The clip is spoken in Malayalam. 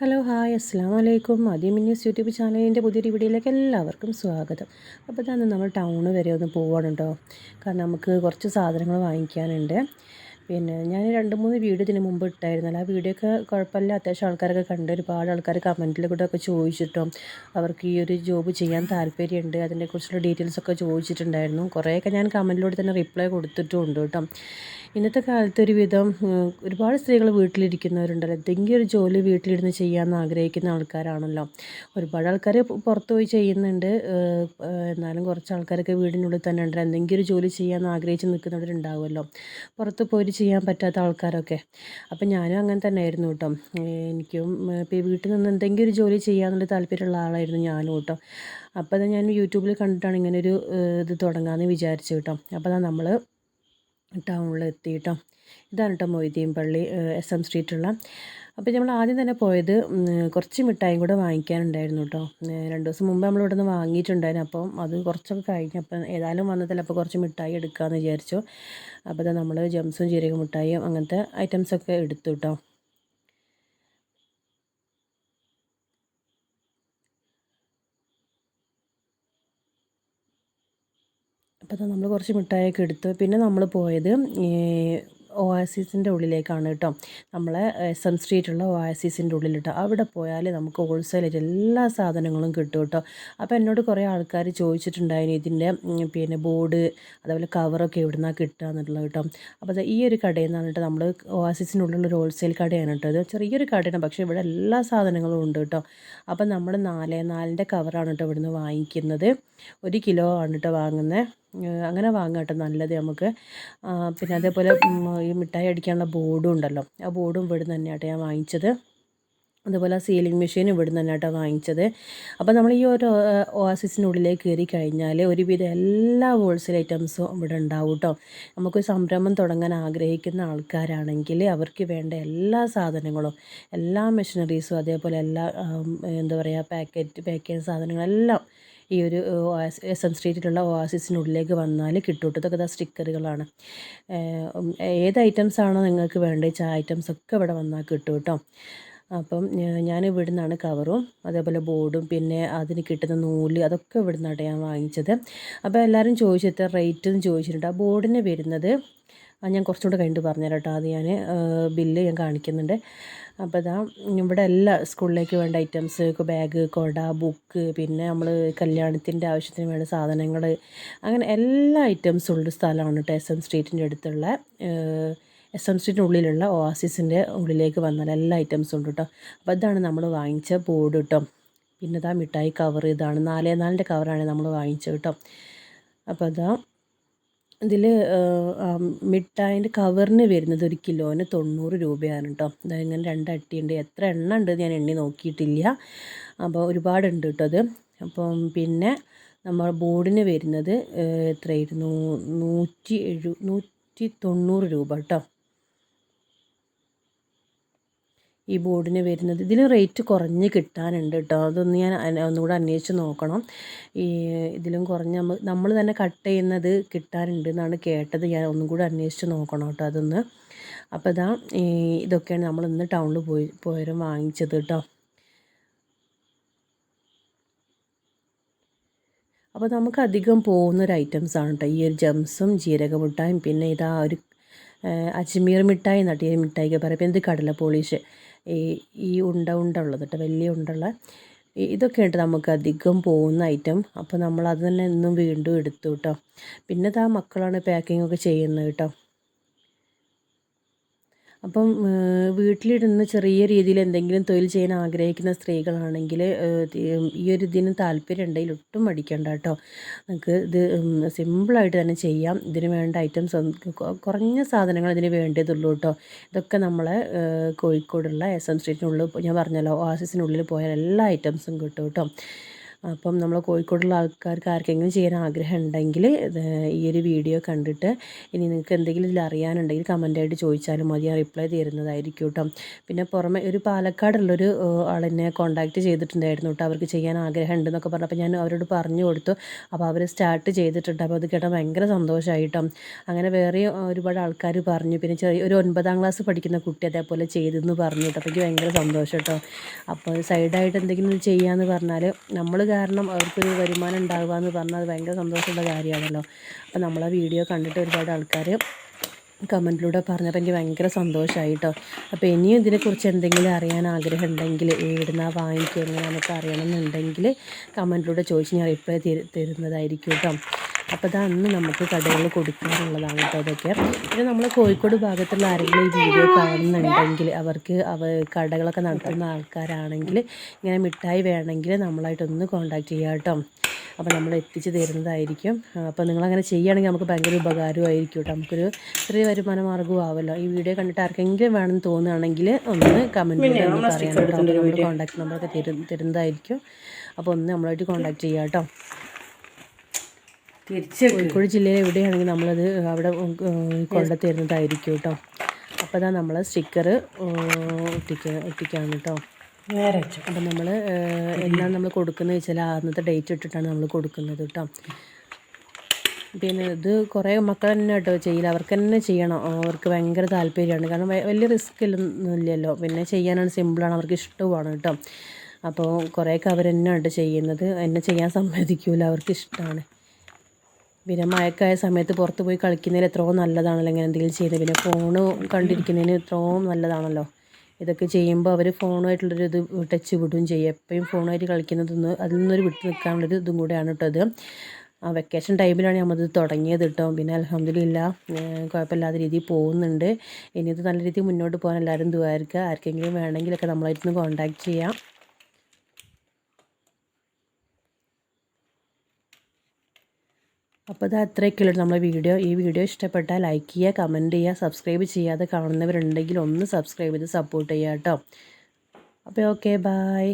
ഹലോ ഹായ് അസ്സാം വലൈക്കും ആദ്യം ന്യൂസ് യൂട്യൂബ് ചാനലിന്റെ പുതിയൊരു വീഡിയോയിലേക്ക് എല്ലാവർക്കും സ്വാഗതം. അപ്പോൾ തന്നെ നമ്മൾ ടൗണ് വരെ ഒന്ന് പോവാണ് കേട്ടോ കാരണം നമുക്ക് കുറച്ച് സാധനങ്ങൾ വാങ്ങിക്കാനുണ്ട്. പിന്നെ ഞാൻ രണ്ട് മൂന്ന് വീഡിയോ ഇതിന് മുമ്പ് ഇട്ടായിരുന്നല്ലോ ആ വീഡിയോ ഒക്കെ കുഴപ്പമില്ല. അത്യാവശ്യം ആൾക്കാരൊക്കെ കണ്ട് ഒരുപാട് ആൾക്കാർ കമന്റിൽ കൂടെ ഒക്കെ ചോദിച്ചിട്ടോ അവർക്ക് ഈ ഒരു ജോബ് ചെയ്യാൻ താല്പര്യമുണ്ട്. അതിനെക്കുറിച്ചുള്ള ഡീറ്റെയിൽസ് ഒക്കെ ചോദിച്ചിട്ടുണ്ടായിരുന്നു. കുറേയൊക്കെ ഞാൻ കമന്റിലൂടെ തന്നെ റിപ്ലൈ കൊടുത്തിട്ടും ഉണ്ട് കേട്ടോ. ഇന്നത്തെ കാലത്ത് ഒരുവിധം ഒരുപാട് സ്ത്രീകൾ വീട്ടിലിരിക്കുന്നവരുണ്ടല്ലോ. എന്തെങ്കിലും ഒരു ജോലി വീട്ടിലിരുന്ന് ചെയ്യാമെന്ന് ആഗ്രഹിക്കുന്ന ആൾക്കാരാണല്ലോ. ഒരുപാട് ആൾക്കാർ പുറത്തു പോയി ചെയ്യുന്നുണ്ട്. എന്നാലും കുറച്ച് ആൾക്കാരൊക്കെ വീടിനുള്ളിൽ തന്നെ ഉണ്ട്. എന്തെങ്കിലും ഒരു ജോലി ചെയ്യാമെന്ന് ആഗ്രഹിച്ച് നിൽക്കുന്നവരുണ്ടാവുമല്ലോ. പുറത്ത് പോയി ചെയ്യാൻ പറ്റാത്ത ആൾക്കാരൊക്കെ. അപ്പം ഞാനും അങ്ങനെ തന്നെ ആയിരുന്നു കേട്ടോ എനിക്കും ഇപ്പോൾ വീട്ടിൽ നിന്ന് എന്തെങ്കിലും ഒരു ജോലി ചെയ്യാമെന്നുള്ള താല്പര്യമുള്ള ആളായിരുന്നു ഞാനും കേട്ടോ. അപ്പോൾ അത് ഞാൻ യൂട്യൂബിൽ കണ്ടിട്ടാണ് ഇങ്ങനൊരു ഇത് തുടങ്ങാമെന്ന് വിചാരിച്ചു കേട്ടോ. അപ്പോൾ നമ്മൾ ടൗണിലെത്തി കേട്ടോ ഇതാണ് കേട്ടോ മൊയ്തീൻ പള്ളി എസ് എം സ്ട്രീറ്റുള്ള അപ്പോൾ നമ്മൾ ആദ്യം തന്നെ പോയത് കുറച്ച് മിഠായും കൂടെ വാങ്ങിക്കാനുണ്ടായിരുന്നു കേട്ടോ രണ്ട് ദിവസം മുമ്പ് നമ്മൾ ഇവിടെ നിന്ന് വാങ്ങിയിട്ടുണ്ടായിരുന്നു. അപ്പം അത് കുറച്ചൊക്കെ കഴിഞ്ഞ് അപ്പം ഏതായാലും വന്നതല്ല അപ്പോൾ കുറച്ച് മിഠായി എടുക്കാമെന്ന് വിചാരിച്ചു. അപ്പോൾ നമ്മൾ ജംസും ജീരക മിഠായിയും അങ്ങനത്തെ ഐറ്റംസൊക്കെ എടുത്തു കേട്ടോ അപ്പോൾ നമ്മൾ കുറച്ച് മിഠായിയൊക്കെ എടുത്തു പിന്നെ നമ്മൾ പോയത് ഒയാസിസിന്റെ ഉള്ളിലേക്കാണ് കേട്ടോ നമ്മളെ എസ് എം സ്ട്രീറ്റുള്ള ഒയാസിസിന്റെ കേട്ടോ അവിടെ പോയാൽ നമുക്ക് ഹോൾസെയിലായിട്ട് എല്ലാ സാധനങ്ങളും കിട്ടും കേട്ടോ അപ്പോൾ എന്നോട് കുറേ ആൾക്കാർ ചോദിച്ചിട്ടുണ്ടായിരുന്നു ഇതിന്റെ പിന്നെ ബോർഡ് അതേപോലെ കവറൊക്കെ എവിടെ നിന്നാണ് കിട്ടുക എന്നുള്ളത് കേട്ടോ അപ്പോൾ അത് ഈ ഒരു കടയിൽ നിന്നാണ് കേട്ടോ നമ്മൾ ഒയാസിസിനുള്ളിലുള്ള ഒരു ഹോൾസെയിൽ കടയാണ് കേട്ടോ ഇത്. ചെറിയൊരു കടയാണ് പക്ഷേ ഇവിടെ എല്ലാ സാധനങ്ങളും ഉണ്ട് കേട്ടോ അപ്പോൾ നമ്മൾ നാല് നാലിന്റെ കവറാണ് കേട്ടോ ഇവിടുന്ന് വാങ്ങിക്കുന്നത്. ഒരു കിലോ ആണ് കേട്ടോ വാങ്ങുന്നത് അങ്ങനെ വാങ്ങാം കേട്ടോ. നല്ലത് നമുക്ക്. പിന്നെ അതേപോലെ ഈ മിഠായി അടിക്കാനുള്ള ബോർഡും ഉണ്ടല്ലോ. ആ ബോർഡും ഇവിടുന്ന് തന്നെയാട്ടോ ഞാൻ വാങ്ങിച്ചത്. അതുപോലെ സീലിംഗ് മെഷീൻ ഇവിടെ നിന്ന് തന്നെയാട്ടോ വാങ്ങിച്ചത്. അപ്പോൾ നമ്മൾ ഈ ഒരു ഓസിസിനുള്ളിലേക്ക് കയറി കഴിഞ്ഞാൽ ഒരുവിധം എല്ലാ ഹോൾസെയിൽ ഐറ്റംസും ഇവിടെ ഉണ്ടാവും കേട്ടോ. നമുക്കൊരു സംരംഭം തുടങ്ങാൻ ആഗ്രഹിക്കുന്ന ആൾക്കാരാണെങ്കിൽ അവർക്ക് വേണ്ട എല്ലാ സാധനങ്ങളും എല്ലാ മെഷീനറീസും അതേപോലെ എല്ലാ എന്താ പറയുക പാക്കറ്റ് പാക്ക് ചെയ്യുന്ന സാധനങ്ങളെല്ലാം ഈ ഒരു എസ് എം സ്ട്രീറ്റിലുള്ള ഓസിസിനുള്ളിലേക്ക് വന്നാൽ കിട്ടും ഇതൊക്കെ സ്റ്റിക്കറുകളാണ്. ഏത് ഐറ്റംസ് ആണോ നിങ്ങൾക്ക് വേണ്ടത് വെച്ചാൽ ഐറ്റംസ് ഒക്കെ ഇവിടെ വന്നാൽ കിട്ടും കേട്ടോ. അപ്പം ഞാൻ ഇവിടെ നിന്നാണ് കവറും അതേപോലെ ബോർഡും പിന്നെ അതിന് കിട്ടുന്ന നൂൽ അതൊക്കെ ഇവിടെ നിന്നാണ് ഞാൻ വാങ്ങിച്ചത്. അപ്പോൾ എല്ലാവരും ചോദിച്ചിട്ട് റേറ്റ് എന്ന് ചോദിച്ചിട്ടുണ്ട്. ആ ബോർഡിന് വരുന്നത് ഞാൻ കുറച്ചുകൂടെ കഴിഞ്ഞിട്ട് പറഞ്ഞു കേട്ടോ. അത് ഞാൻ ബില്ല് ഞാൻ കാണിക്കുന്നുണ്ട്. അപ്പോൾ ഇതാ ഇവിടെ എല്ലാ സ്കൂളിലേക്ക് വേണ്ട ഐറ്റംസ് ബാഗ് കൊട ബുക്ക് പിന്നെ നമ്മൾ കല്യാണത്തിന്റെ ആവശ്യത്തിന് വേണ്ട സാധനങ്ങൾ അങ്ങനെ എല്ലാ ഐറ്റംസും ഉള്ള സ്ഥലമാണ് കേട്ടോ. എസ് എം സ്ട്രീറ്റിന്റെ അടുത്തുള്ള എസ് എം സ്ട്രീറ്റിന്റെ ഉള്ളിലുള്ള ഓയാസിസിന്റെ ഉള്ളിലേക്ക് വന്നാൽ എല്ലാ ഐറ്റംസും ഉണ്ട് കേട്ടോ. അപ്പോൾ ഇതാണ് നമ്മൾ വാങ്ങിച്ച ബോർഡ് കേട്ടോ. പിന്നെ ഇതാ മിഠായി കവർ ഇതാണ് നാലേ നാലിന്റെ കവറാണ് നമ്മൾ വാങ്ങിച്ചത് കേട്ടോ. അപ്പോൾ അതാ ഇതിൽ മിഠായിന്റെ കവറിന് വരുന്നത് ഒരു കിലോന് തൊണ്ണൂറ് രൂപയാണ് കേട്ടോ അതായത് ഇങ്ങനെ രണ്ട് അട്ടിയുണ്ട് എത്ര എണ്ണ ഉണ്ട് ഞാൻ എണ്ണി നോക്കിയിട്ടില്ല. അപ്പോൾ ഒരുപാടുണ്ട് കേട്ടോ അത്. അപ്പം പിന്നെ നമ്മൾ ബോർഡിന് വരുന്നത് എത്രയായിരുന്നു? നൂറ്റി എഴു നൂറ്റി തൊണ്ണൂറ് രൂപ കേട്ടോ ഈ ബോർഡിന് വരുന്നത്. ഇതിന് റേറ്റ് കുറഞ്ഞ് കിട്ടാനുണ്ട് കേട്ടോ. അതൊന്ന് ഞാൻ ഒന്നുകൂടെ അന്വേഷിച്ച് നോക്കണം. ഈ ഇതിലും കുറഞ്ഞ് നമ്മൾ തന്നെ കട്ട് ചെയ്യുന്നത് കിട്ടാനുണ്ട് എന്നാണ് കേട്ടത്. ഞാൻ ഒന്നും കൂടെ അന്വേഷിച്ച് നോക്കണം കേട്ടോ അതൊന്ന്. അപ്പോൾ ഇതാ ഇതൊക്കെയാണ് നമ്മൾ ഇന്ന് ടൗണിൽ പോയി പോയാലും വാങ്ങിച്ചത് കേട്ടോ. അപ്പോൾ നമുക്ക് അധികം പോകുന്ന ഐറ്റംസ് ആണ് കേട്ടോ. ഈ ഒരു ജംസും ജീരക മിഠായും. പിന്നെ ഇതാ ഒരു അജ്മീർ മിഠായി നട്ടിയ മിഠായിക്ക് പറയും. എന്ത് കടല പോളിഷ്? ഈ ഉണ്ട ഉണ്ട ഉള്ളത് കേട്ടോ വലിയ ഉണ്ടുള്ള. ഇതൊക്കെയാണ് നമുക്ക് അധികം പോകുന്ന ഐറ്റം അപ്പോൾ നമ്മൾ അത് തന്നെ വീണ്ടും എടുത്തു കേട്ടോ പിന്നെ ഇതാ മക്കളാണ് പാക്കിംഗ് ഒക്കെ ചെയ്യുന്നത് കേട്ടോ അപ്പം വീട്ടിലിരുന്ന് ചെറിയ രീതിയിൽ എന്തെങ്കിലും തൊഴിൽ ചെയ്യാൻ ആഗ്രഹിക്കുന്ന സ്ത്രീകളാണെങ്കിൽ ഈ ഒരു ഇതിന് താല്പര്യം ഉണ്ടെങ്കിൽ ഒട്ടും മടിക്കണ്ട കേട്ടോ. നമുക്ക് ഇത് സിമ്പിളായിട്ട് തന്നെ ചെയ്യാം. ഇതിന് വേണ്ട ഐറ്റംസ് കുറഞ്ഞ സാധനങ്ങൾ ഇതിന് വേണ്ടതുള്ളൂ കേട്ടോ. ഇതൊക്കെ നമ്മളെ കോഴിക്കോടുള്ള എസ് എം സ്ട്രീറ്റിനുള്ളിൽ ഞാൻ പറഞ്ഞല്ലോ ഓസിസിനുള്ളിൽ പോയാൽ എല്ലാ ഐറ്റംസും കിട്ടും കേട്ടോ. അപ്പം നമ്മൾ കോഴിക്കോടുള്ള ആൾക്കാർക്ക് ആർക്കെങ്കിലും ചെയ്യാൻ ആഗ്രഹം ഉണ്ടെങ്കിൽ ഈ ഒരു വീഡിയോ കണ്ടിട്ട് ഇനി നിങ്ങൾക്ക് എന്തെങ്കിലും ഇതിൽ അറിയാനുണ്ടെങ്കിൽ കമന്റായിട്ട് ചോദിച്ചാലും മതി. ഞാൻ റിപ്ലൈ തരുന്നതായിരിക്കും കേട്ടോ പിന്നെ പുറമെ ഒരു പാലക്കാടുള്ളൊരു ആളെന്നെ കോൺടാക്റ്റ് ചെയ്തിട്ടുണ്ടായിരുന്നു കേട്ടോ അവർക്ക് ചെയ്യാൻ ആഗ്രഹം ഉണ്ടെന്നൊക്കെ പറഞ്ഞപ്പോൾ ഞാൻ അവരോട് പറഞ്ഞു കൊടുത്തു. അപ്പോൾ അവർ സ്റ്റാർട്ട് ചെയ്തിട്ടുണ്ട്. അപ്പോൾ അത് കേട്ടാൽ ഭയങ്കര സന്തോഷമായിട്ടോ അങ്ങനെ വേറെ ഒരുപാട് ആൾക്കാർ പറഞ്ഞു. പിന്നെ ചെറിയ ഒരു ഒൻപതാം ക്ലാസ് പഠിക്കുന്ന കുട്ടി അതേപോലെ ചെയ്തെന്ന് പറഞ്ഞു കേട്ടോ അപ്പോൾ എനിക്ക് ഭയങ്കര സന്തോഷം കേട്ടോ അപ്പോൾ സൈഡായിട്ട് എന്തെങ്കിലും ചെയ്യാമെന്ന് പറഞ്ഞാൽ നമ്മൾ കാരണം അവർക്കൊരു വരുമാനം ഉണ്ടാവുക എന്ന് പറഞ്ഞാൽ അത് ഭയങ്കര സന്തോഷമുള്ള കാര്യമാണല്ലോ. അപ്പോൾ നമ്മളെ വീഡിയോ കണ്ടിട്ട് ഒരുപാട് ആൾക്കാർ കമന്റിലൂടെ പറഞ്ഞപ്പോൾ എനിക്ക് ഭയങ്കര സന്തോഷമായി കേട്ടോ അപ്പോൾ ഇനിയും ഇതിനെക്കുറിച്ച് എന്തെങ്കിലും അറിയാൻ ആഗ്രഹം ഉണ്ടെങ്കിൽ എവിടുന്ന വാങ്ങിക്കുക എങ്ങനെയാണെന്നൊക്കെ അറിയണമെന്നുണ്ടെങ്കിൽ കമന്റിലൂടെ ചോദിച്ച് ഞാൻ റിപ്ലൈ തരുന്നതായിരിക്കും കേട്ടോ അപ്പോൾ അതന്ന് നമുക്ക് കടകളിൽ കൊടുക്കാറുള്ളതാണ് കേട്ടോ ഇതൊക്കെ പിന്നെ നമ്മൾ കോഴിക്കോട് ഭാഗത്തുള്ള ആരെങ്കിലും ഈ വീഡിയോ കാണുന്നുണ്ടെങ്കിൽ അവർക്ക് അവ കടകളൊക്കെ നടത്തുന്ന ആൾക്കാരാണെങ്കിൽ ഇങ്ങനെ മിഠായി വേണമെങ്കിൽ നമ്മളായിട്ടൊന്ന് കോൺടാക്റ്റ് ചെയ്യാം കേട്ടോ അപ്പോൾ നമ്മൾ എത്തിച്ചു തരുന്നതായിരിക്കും. അപ്പോൾ നിങ്ങളങ്ങനെ ചെയ്യുകയാണെങ്കിൽ നമുക്ക് ഭയങ്കര ഉപകാരമായിരിക്കും കേട്ടോ നമുക്കൊരു ചെറിയ വരുമാന മാർഗവും ആവല്ലോ. ഈ വീഡിയോ കണ്ടിട്ട് ആർക്കെങ്കിലും വേണമെന്ന് തോന്നുകയാണെങ്കിൽ ഒന്ന് കമന്റ് പറയാൻ കോൺടാക്ട് നമ്പറൊക്കെ തരുന്നതായിരിക്കും. അപ്പോൾ ഒന്ന് നമ്മളായിട്ട് കോൺടാക്ട് ചെയ്യാം കേട്ടോ തിരിച്ച് കോഴിക്കോട് ജില്ലയിൽ എവിടെയാണെങ്കിൽ നമ്മളത് അവിടെ കൊണ്ടു തരുന്നതായിരിക്കും കേട്ടോ. അപ്പോൾ അതാ നമ്മൾ സ്റ്റിക്കർ ഒട്ടിക്കുക ഒട്ടിക്കാണ് കേട്ടോ. അപ്പം നമ്മൾ എന്നാണ് നമ്മൾ കൊടുക്കുന്നത് വെച്ചാൽ അന്നത്തെ ഡേറ്റ് ഇട്ടിട്ടാണ് നമ്മൾ കൊടുക്കുന്നത് കേട്ടോ. പിന്നെ ഇത് കുറേ മക്കൾ തന്നെ കേട്ടോ ചെയ്യില്ല അവർക്ക് തന്നെ ചെയ്യണം. അവർക്ക് ഭയങ്കര താല്പര്യമാണ്. കാരണം വലിയ റിസ്ക് ഇല്ലല്ലോ. പിന്നെ ചെയ്യാനാണ് സിമ്പിളാണ് അവർക്ക് ഇഷ്ടമാണ് കേട്ടോ. അപ്പോൾ കുറേയൊക്കെ അവർ തന്നെ കേട്ടോ ചെയ്യുന്നത്. എന്നെ ചെയ്യാൻ സമ്മതിക്കൂല. അവർക്ക് ഇഷ്ടമാണ് പിന്നെ മഴക്കായ സമയത്ത് പുറത്ത് പോയി കളിക്കുന്നതിൽ എത്രയോ നല്ലതാണല്ലോ ഇങ്ങനെ എന്തെങ്കിലും ചെയ്യുന്നത് പിന്നെ ഫോണ് കണ്ടിരിക്കുന്നതിന് എത്രയോ നല്ലതാണല്ലോ. ഇതൊക്കെ ചെയ്യുമ്പോൾ അവർ ഫോണുമായിട്ടുള്ളൊരു ഇത് ടച്ച് വിടുകയും ചെയ്യും. എപ്പോഴും ഫോണുമായിട്ട് കളിക്കുന്നതൊന്ന് അതിൽ നിന്നൊരു വിട്ട് നിൽക്കാനുള്ളൊരു ഇതും കൂടെയാണ് കേട്ടോ ഇത് ആ വെക്കേഷൻ ടൈമിലാണ് നമ്മളിത് തുടങ്ങിയത് കേട്ടോ. പിന്നെ അലഹമ്മദില്ല കുഴപ്പമില്ലാത്ത രീതിയിൽ പോകുന്നുണ്ട്. ഇനി ഇത് നല്ല രീതിയിൽ മുന്നോട്ട് പോകാൻ എല്ലാവരും ദുവായിരിക്കുക ആർക്കെങ്കിലും വേണമെങ്കിലൊക്കെ നമ്മളായിട്ടൊന്ന് കോൺടാക്റ്റ് ചെയ്യാം. അപ്പോൾ അത് അത്രയൊക്കെയുള്ളൂ നമ്മുടെ വീഡിയോ. ഈ വീഡിയോ ഇഷ്ടപ്പെട്ടാൽ ലൈക്ക് ചെയ്യുക കമന്റ് ചെയ്യുക സബ്സ്ക്രൈബ് ചെയ്യാതെ കാണുന്നവരുണ്ടെങ്കിൽ ഒന്ന് സബ്സ്ക്രൈബ് ചെയ്ത് സപ്പോർട്ട് ചെയ്യുക കേട്ടോ. അപ്പോൾ ഓക്കെ ബായ്